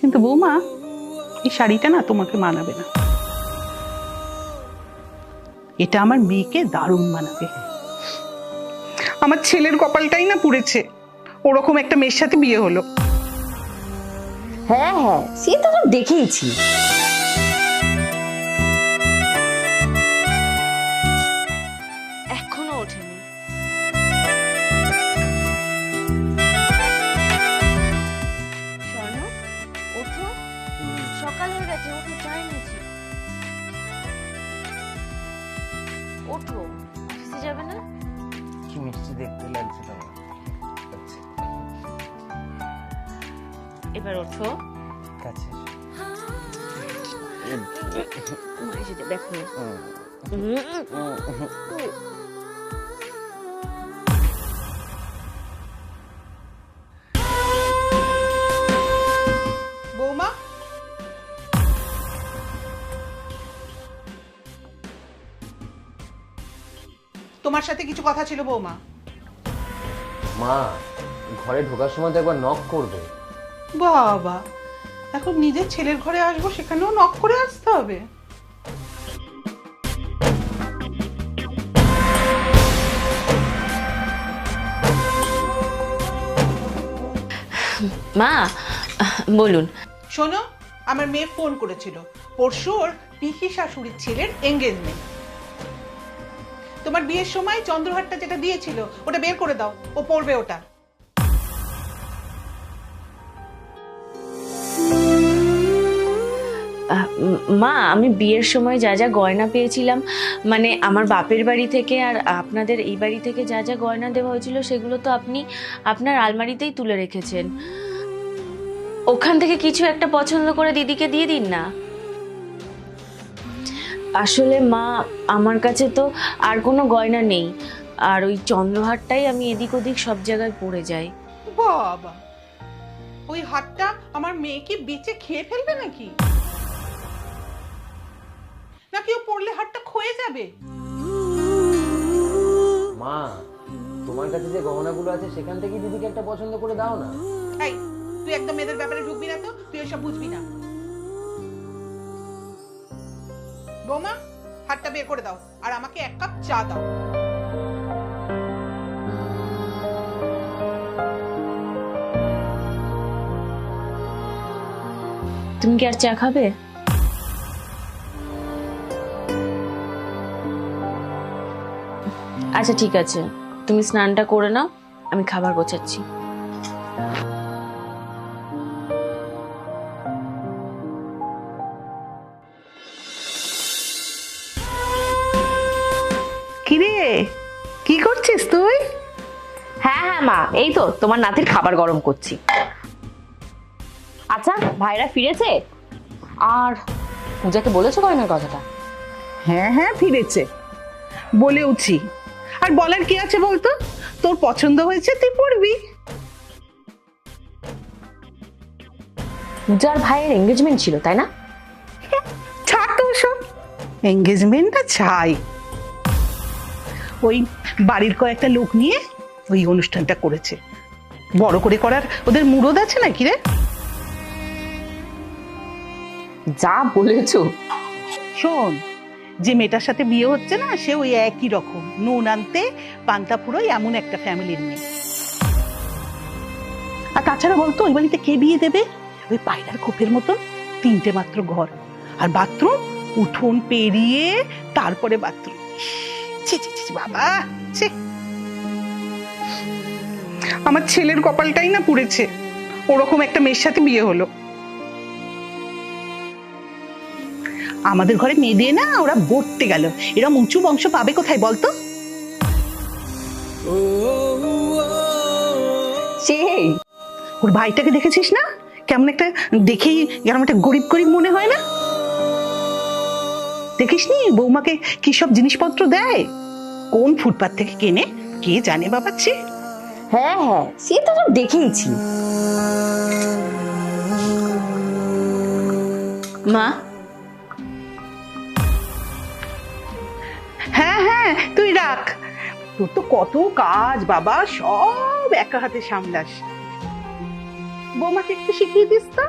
কিন্তু বৌমা এই শাড়িটা না তোমাকে মানাবে না। এটা আমার মেয়েকে দারুণ মানাবে। আমার ছেলের কপালটাই না পুড়েছে। ওরকম একটা মেয়ের সাথে বিয়ে হলো। হ্যাঁ হ্যাঁ সে তো দেখেইছি। তোমার সাথে কিছু কথা ছিল বৌমা? মা ঘরে ঢোকার সময় তো একবার নক করবে। বাবা এখন নিজের ছেলের ঘরে আসব সেখানেও নক করে আসতে হবে। মা বলুন। শোনো আমার মেয়ে ফোন করেছিল। পরশু ওর পিসি শাশুড়ির ছেলের এঙ্গেজমেন্ট তোমার বিয়ের সময় চন্দ্রহারটা যেটা দিয়েছিল, ওটা বের করে দাও। ও পড়বে ওটা। মা, আমি বিয়ের সময় যা যা গয়না পেয়েছিলাম মানে আমার বাপের বাড়ি থেকে আর আপনাদের এই বাড়ি থেকে যা যা গয়না দেওয়া হয়েছিল, সেগুলো তো আপনি আপনার আলমারিতেই তুলে রেখেছেন। ওখান থেকে কিছু একটা পছন্দ করে দিদিকে দিয়ে দিন না। আসলে মা আমার কাছে তো আর কোনো গয়না নেই। আর ওই চন্দ্রহারটাই আমি এদিক ওদিক সব জায়গায় পড়ে যাই। বাবা ওই হাতটা আমার মেয়েকে বেঁচে খেয়ে ফেলবে নাকি? নাকি ও পড়লে হাতটা ক্ষয়ে যাবে? মা তোমার কাছে যে গহনাগুলো আছে সেখান থেকে দিদিকে একটা পছন্দ করে দাও না। এই তুই একদম মেয়েদের ব্যাপারে ঢুকবি না তো তুই এসব বুঝবি না। বৌমা, হাতটা বের করে দাও, আর আমাকে এক কাপ চা দাও। তুমি কি আর চা খাবে? আচ্ছা ঠিক আছে। তুমি স্নানটা করে নাও, আমি খাবার গোছাচ্ছি। কিরে? কি করছিস তুই? হ্যাঁ হ্যাঁ মা এই তো তোমার নাতির খাবার গরম করছি। আচ্ছা ভাইরা ফিরেছে? আর পূজাকে বলেছ গয়নার কথাটা? হ্যাঁ হ্যাঁ ফিরেছে। বলেওছি আর বলার কি আছে বলতো? তোর পছন্দ হয়েছে তুই পড়বি। পূজার ভাইয়ের এঙ্গেজমেন্ট ছিল তাই না? ছাড় তো সব এঙ্গেজমেন্টটা চাই ওই বাড়ির কয়েকটা লোক নিয়ে ওই অনুষ্ঠানটা করেছে। বড় করে করার ওদের মুরদ আছে নাকি রে? যা বলেছ। শোন যে মেয়েটার সাথে বিয়ে হচ্ছে না সে ওই একই রকম। নুন আনতে পান্তা ফুরোয় এমন একটা ফ্যামিলির মেয়ে। আর তাছাড়া বলতো ওই বাড়িতে কে বিয়ে দেবে? ওই পায়রার খোপের মতন তিনটে মাত্র ঘর। আর বাথরুম উঠোন পেরিয়ে তারপরে বাথরুম। ছি ছি ছি বাবা ছি। আমার ছেলের কপালটাই না পুড়েছে। ওরকম একটা মেয়ের সাথে বিয়ে হলো। আমাদের ঘরে মেয়ে দিয়ে না ওরা বর্তে গেল। এরম উঁচু বংশ পাবে কোথায় বলতো? সেই ওর ভাইটাকে দেখেছিস না? কেমন একটা দেখেই কেমন একটা গরিব গরিব মনে হয় না? দেখিসনি বৌমাকে কি সব জিনিসপত্র দেয়? কোন ফুটপাত থেকে কেনে কে জানে বাবাচ্ছি হ্যাঁ হ্যাঁ সে তো দেখেইছি। মা? হ্যাঁ হ্যাঁ তুই রাখ। তোর তো কত কাজ বাবা সব একা হাতে সামলাস। বৌমাকে একটু শিখিয়ে দিস তো?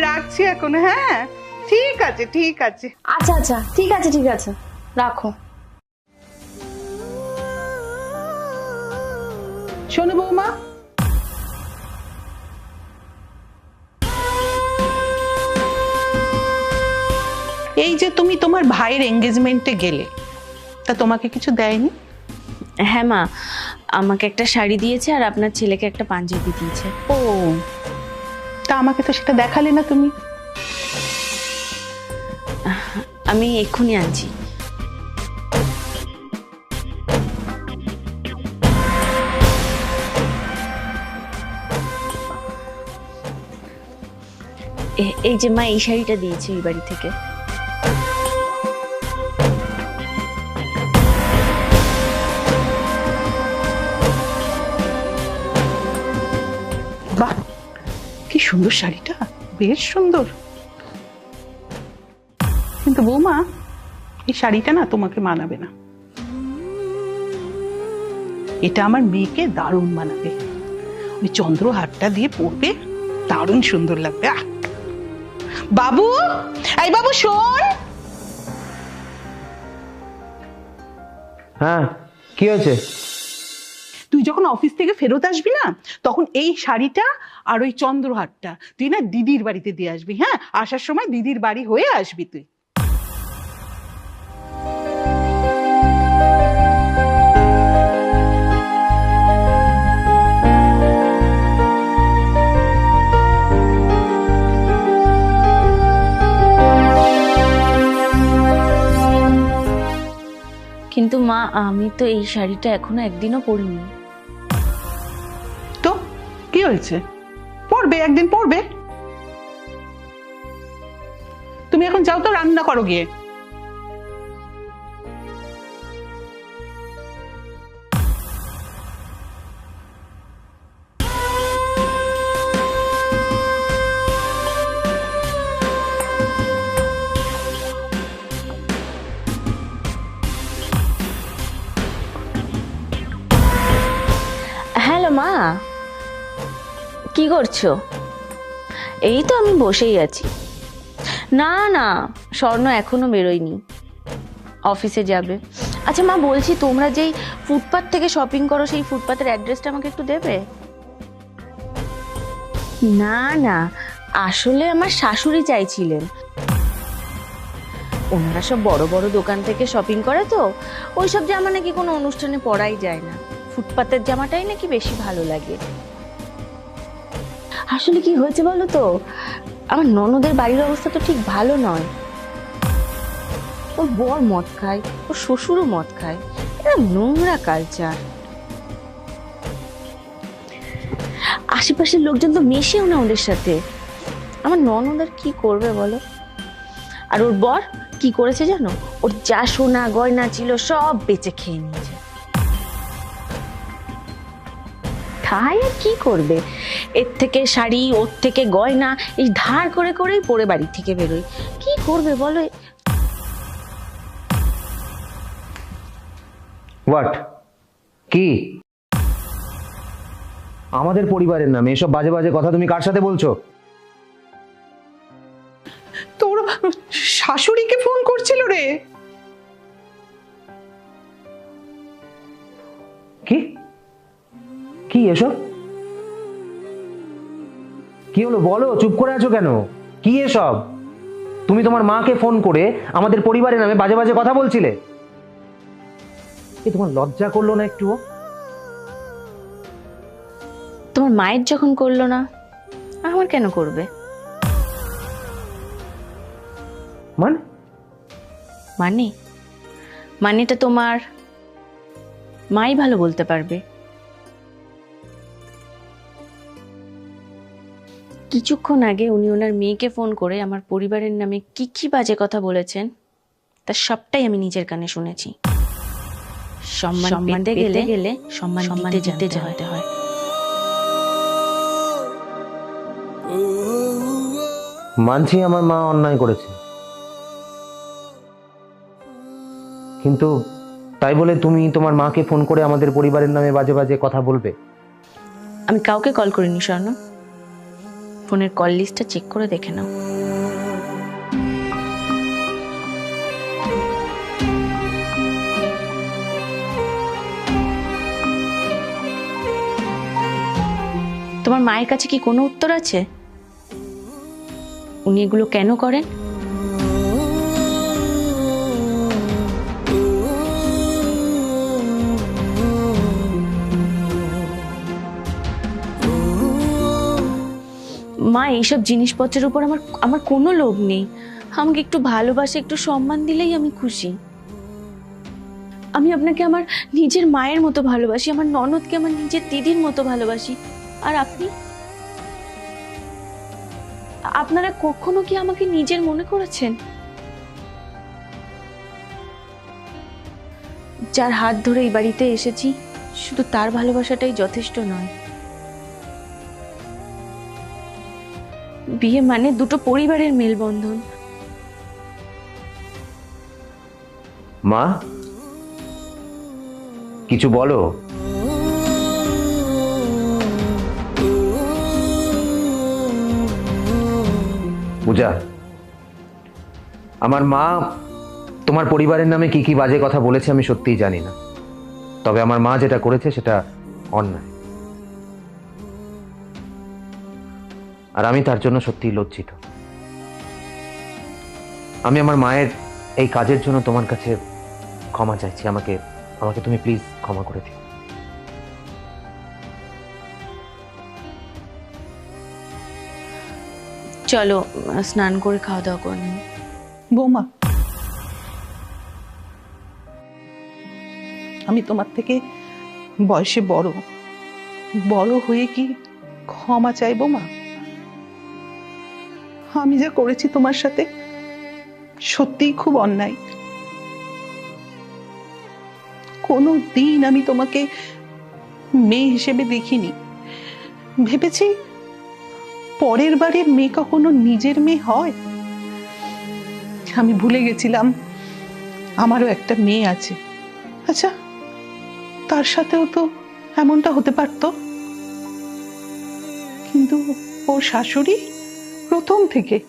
রাখছি এখন হ্যাঁ। ঠিক আছে ঠিক আছে। আচ্ছা আচ্ছা ঠিক আছে ঠিক আছে। রাখো। শোনো বৌমা। এই যে তুমি তোমার ভাইয়ের এঙ্গেজমেন্টে গেলে তা তোমাকে কিছু দেয়নি? হ্যাঁ মা আমাকে একটা শাড়ি দিয়েছে আর আপনার ছেলেকে একটা পাঞ্জাবি দিয়েছে। ও তা আমাকে তো সেটা দেখালে না তুমি। আমি এক্ষুনি আনছি। এই যে মা, এই শাড়িটা দিয়েছে এই বাড়ি থেকে। বাহ, কি সুন্দর শাড়িটা, বেশ সুন্দর। কিন্তু বৌমা এই শাড়িটা না তোমাকে মানাবে না। এটা আমার মেয়েকে দারুণ মানাবে। ওই চন্দ্রহারটা দিয়ে পরবে দারুণ সুন্দর লাগবে! বাবু এই বাবু শোন। হ্যাঁ কি হয়েছে? তুই যখন অফিস থেকে ফেরত আসবি না তখন এই শাড়িটা আর ওই চন্দ্রহাটটা তুই না দিদির বাড়িতে দিয়ে আসবি হ্যাঁ? আসার সময় দিদির বাড়ি হয়ে আসবি তুই। কিন্তু মা, আমি তো এই শাড়িটা এখনও একদিনও পরিনি। তো, কি হয়েছে? পরবে, একদিন পরবে? তুমি এখন যাও তো, রান্না করো গিয়ে। কি করছ? এই তো আমি বসেই আছি। না না, স্বর্ণ এখনও বেরোয়নি। অফিসে যাবে। আচ্ছা মা, বলছি তোমরা যেই ফুটপাথ থেকে শপিং করো, সেই ফুটপাথের অ্যাড্রেসটা আমাকে একটু দেবে? না না, আসলে আমার শাশুড়ি চাইছিলেন। ওনারা সব বড় বড় দোকান থেকে শপিং করে তো। ওইসব জামা নাকি কোনো অনুষ্ঠানে পরাই যায় না। ফুটপাতের জামাটাই নাকি বেশি ভালো লাগে। আসলে কি হয়েছে বলো তো? আমার ননদের বাড়ির অবস্থা তো ঠিক ভালো নয়। ওর বর মদ খায়, ওর শ্বশুরও মদ খায়। এটা নোংরা কালচার আশেপাশের লোকজন তো মেশেও না ওদের সাথে। আমার ননদ আর কি করবে বলো? আর ওর বর কি করেছে জানো? ওর যা সোনা গয়না ছিল সব বেচে খেয়ে নিয়েছে। তাই আর কি করবে? এর থেকে শাড়ি ওর থেকে গয়না এই ধার করে করেই পরে বাড়ি থেকে বেরোয় কি করবে বলো? হোয়াট কি? আমাদের পরিবারের নামে এসব বাজে বাজে কথা তুমি কার সাথে বলছো? তোর শাশুড়িকে ফোন করছিল রে। কি এসব? কি হলো বলো? চুপ করে আছো কেন? কি এসব? তুমি তোমার মাকে ফোন করে আমাদের পরিবারের নামে বাজে বাজে কথা বলছিলে। এ তোমার লজ্জা করল না একটুও? তোমার মায়ের যখন করল না আমার কেন করবে? মানে? মানে? মানেটা তোমার মাই ভালো বলতে পারবে। কিছুক্ষণ আগে উনি ওনার মেয়েকে ফোন করে আমার পরিবারের নামে কি কি বাজে কথা বলেছেন তার সবটাই আমি নিজের কানে শুনেছি। সম্মান পেতে গেলে গেলে সম্মান সম্মান জানতে হয়। মানছি আমার মা অন্যায় করেছে। কিন্তু তাই বলে তুমি তোমার মাকে ফোন করে আমাদের পরিবারের নামে বাজে বাজে কথা বলবে? আমি কাউকে কল করিনি স্বর্ণ। ফোনের কল লিস্টটা চেক করে দেখে নাও। তোমার মায়ের কাছে কি কোনো উত্তর আছে? উনি এগুলো কেন করেন? মা, এইসব জিনিসপত্রের উপর আমার আমার কোনো লোভ নেই। আমাকে একটু ভালোবাসে, একটু সম্মান দিলেই আমি খুশি। আমি আপনাকে আমার নিজের মায়ের মতো ভালোবাসি, আমার ননদকে আমার নিজের দিদির মতো ভালোবাসি। আর আপনি? আপনারা কখনো কি আমাকে নিজের মনে করেছেন? যার হাত ধরে এই বাড়িতে এসেছি, শুধু তার ভালোবাসাটাই যথেষ্ট নয়। বিয়ে মানে দুটো পরিবারের মেলবন্ধন। মা? কিছু বলো। পূজা, আমার মা তোমার পরিবারের নামে কি কি বাজে কথা বলেছে আমি সত্যিই জানি না। তবে আমার মা যেটা করেছে সেটা অন্যায়। আর আমি তার জন্য সত্যিই লজ্জিত। আমি আমার মায়ের এই কাজের জন্য তোমার কাছে ক্ষমা চাইছি। আমাকে আমাকে তুমি প্লিজ ক্ষমা করে দিও। চলো স্নান করে খাওয়া দাওয়া করে নিই। বৌমা আমি তোমার থেকে বয়সে বড়। বড় হয়ে কি ক্ষমা চাইব মা আমি যা করেছি তোমার সাথে, সত্যিই খুব অন্যায়। কোনো দিন আমি তোমাকে মেয়ে হিসেবে দেখিনি। ভেবেছি পরের বারের মেয়ে কখনো নিজের মেয়ে হয়। আমি ভুলে গেছিলাম, আমারও একটা মেয়ে আছে। আচ্ছা তার সাথেও তো এমনটা হতে পারতো। কিন্তু ওর শাশুড়ি? প্রথম থেকে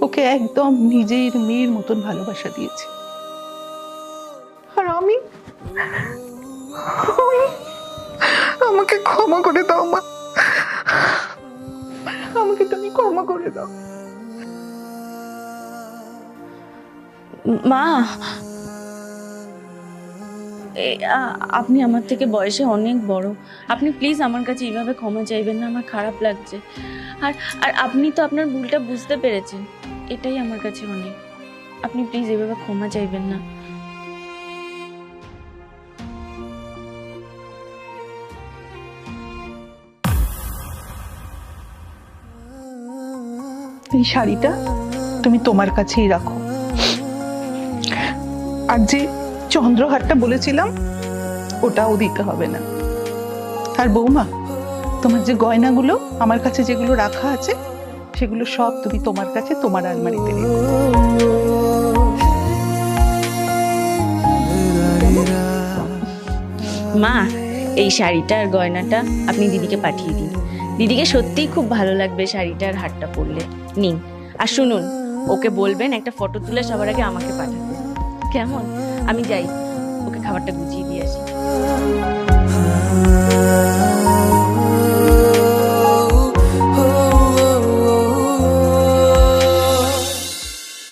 ওকে একদম নিজের মেয়ের মতন ভালোবাসা দিয়েছে। আর আমি? আমাকে ক্ষমা করে দাও, মা। আমাকে তুমি ক্ষমা করে দাও। মা আপনি আমার থেকে বয়সে অনেক বড়। আপনি প্লিজ আমার কাছে এইভাবে ক্ষমা চাইবেন না, আমার খারাপ লাগছে। আর আর আপনি তো আপনার ভুলটা বুঝতে পেরেছেন, এটাই আমার কাছে অনেক। আপনি প্লিজ এভাবে ক্ষমা চাইবেন না। এই শাড়িটা তুমি তোমার কাছেই রাখো। আর যে চন্দ্রহারটা বলেছিলাম, ওটাও দিতে হবে না। আর বৌমা, তোমার যে গয়নাগুলো, আমার কাছে যেগুলো রাখা আছে, সেগুলো সব তুমি তোমার কাছে, তোমার আলমারিতে মা, এই শাড়িটা আর গয়নাটা আপনি দিদিকে পাঠিয়ে দিন। দিদিকে সত্যিই খুব ভালো লাগবে শাড়িটা আর হারটা পরলে। নিন, আর শুনুন, ওকে বলবেন একটা ফটো তুলে সবার আগে আমাকে পাঠাতে। কেমন? আমি যাই ওকে খাবারটা গুছিয়ে দিয়ে আসি।